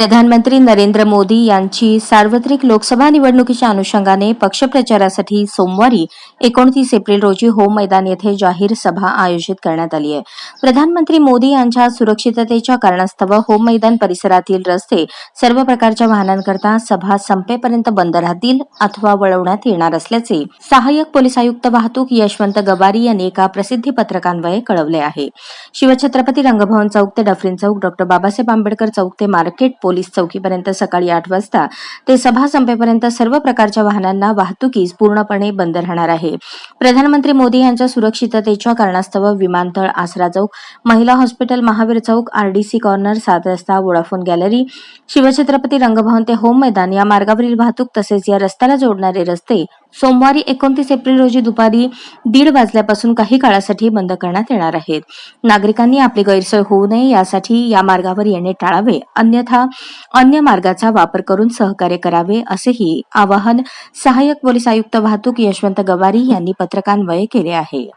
प्रधानमंत्री नरेंद्र मोदी यांची सार्वत्रिक लोकसभा निवडणुकीच्या अनुषंगाने पक्षप्रचारासाठी सोमवारी एकोणतीस एप्रिल रोजी होम मैदान येथे जाहीर सभा आयोजित करण्यात आली आहे. प्रधानमंत्री मोदी यांच्या सुरक्षिततेच्या कारणास्तव होम मैदान परिसरातील रस्ते सर्व प्रकारच्या वाहनांकरता सभा संपेपर्यंत बंद राहतील अथवा वळवण्यात येणार असल्याचे सहाय्यक पोलीस आयुक्त वाहतूक यशवंत गवारी यांनी एका प्रसिद्धी पत्रकान्वये कळवले आहे. शिवछत्रपती रंगभवन चौक ते डफरीन चौक डॉक्टर बाबासाहेब आंबेडकर चौक ते मार्केट पोलीस चौकीपर्यंत सकाळी आठ वाजता ते सभा संपेपर्यंत सर्व प्रकारच्या वाहनांना वाहतुकीस पूर्णपणे बंद राहणार आहे. प्रधानमंत्री मोदी यांच्या सुरक्षिततेच्या कारणास्तव विमानतळ आसरा चौक महिला hospital Mahavir Chowk RDC corner Saat Rasta Vodafone gallery Shivchhatrapati Rangbhavan ते होम मैदान या मार्गावरील वाहतूक तसेच या रस्त्याला जोडणारे रस्ते सोमवारी एकोणतीस एप्रिल रोजी दुपारी दीड वाजल्यापासून काही काळासाठी बंद करण्यात येणार आहेत. नागरिकांनी आपली गैरसोय होऊ नये यासाठी या मार्गावर येणे टाळावे अन्यथा अन्य मार्गाचा वापर करून सहकार्य करावे असेही आवाहन सहाय्यक पोलीस आयुक्त वाहतूक यशवंत गवारी यांनी पत्रकान्वये केले आहे.